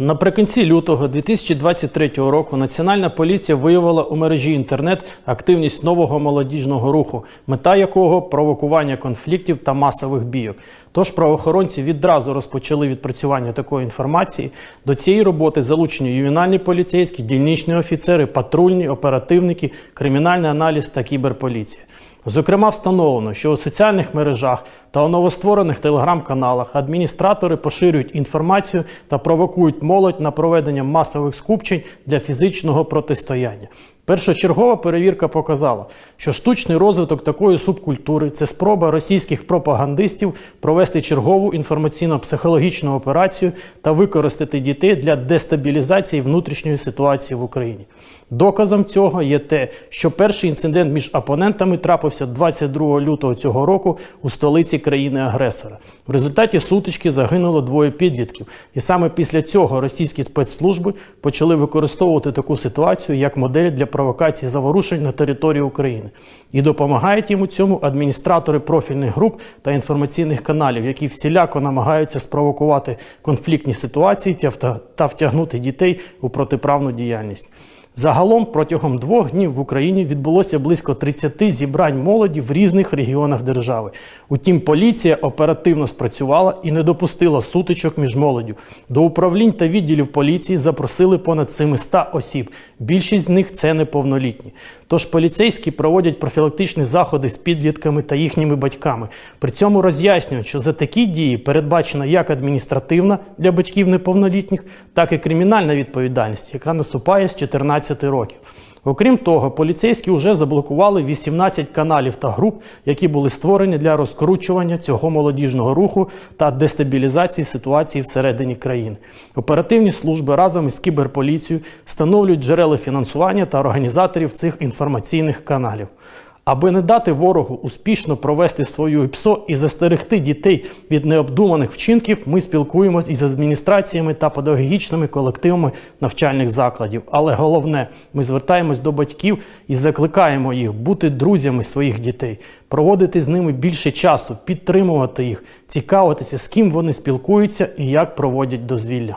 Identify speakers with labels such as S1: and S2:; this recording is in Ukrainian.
S1: Наприкінці лютого 2023 року Національна поліція виявила у мережі інтернет активність нового молодіжного руху, мета якого провокування конфліктів та масових бійок. Тож правоохоронці відразу розпочали відпрацювання такої інформації. До цієї роботи залучені ювенальні поліцейські, дільничні офіцери, патрульні, оперативники, кримінальний аналіз та кіберполіція. Зокрема, встановлено, що у соціальних мережах та у новостворених телеграм-каналах адміністратори поширюють інформацію та провокують молодь на проведення масових скупчень для фізичного протистояння. Першочергова перевірка показала, що штучний розвиток такої субкультури це спроба російських пропагандистів провести чергову інформаційно-психологічну операцію та використати дітей для дестабілізації внутрішньої ситуації в Україні. Доказом цього є те, що перший інцидент між опонентами трапився 22 лютого цього року у столиці країни-агресора. В результаті сутички загинуло двоє підлітків, і саме після цього російські спецслужби почали використовувати таку ситуацію як модель для провокації заворушень на території України. І допомагають їм у цьому адміністратори профільних груп та інформаційних каналів, які всіляко намагаються спровокувати конфліктні ситуації та та втягнути дітей у протиправну діяльність. Загалом протягом двох днів в Україні відбулося близько 30 зібрань молоді в різних регіонах держави. Утім, поліція оперативно спрацювала і не допустила сутичок між молоддю. До управлінь та відділів поліції запросили понад 700 осіб. Більшість з них це неповнолітні. Тож поліцейські проводять профілактичні заходи з підлітками та їхніми батьками. При цьому роз'яснюють, що за такі дії передбачена як адміністративна для батьків неповнолітніх, так і кримінальна відповідальність, яка наступає з 14 років. Окрім того, поліцейські вже заблокували 18 каналів та груп, які були створені для розкручування цього молодіжного руху та дестабілізації ситуації всередині країни. Оперативні служби разом із кіберполіцією встановлюють джерела фінансування та організаторів цих інформаційних каналів. Аби не дати ворогу успішно провести свою ІПСО і застерегти дітей від необдуманих вчинків, ми спілкуємось із адміністраціями та педагогічними колективами навчальних закладів. Але головне, ми звертаємось до батьків і закликаємо їх бути друзями своїх дітей, проводити з ними більше часу, підтримувати їх, цікавитися, з ким вони спілкуються і як проводять дозвілля.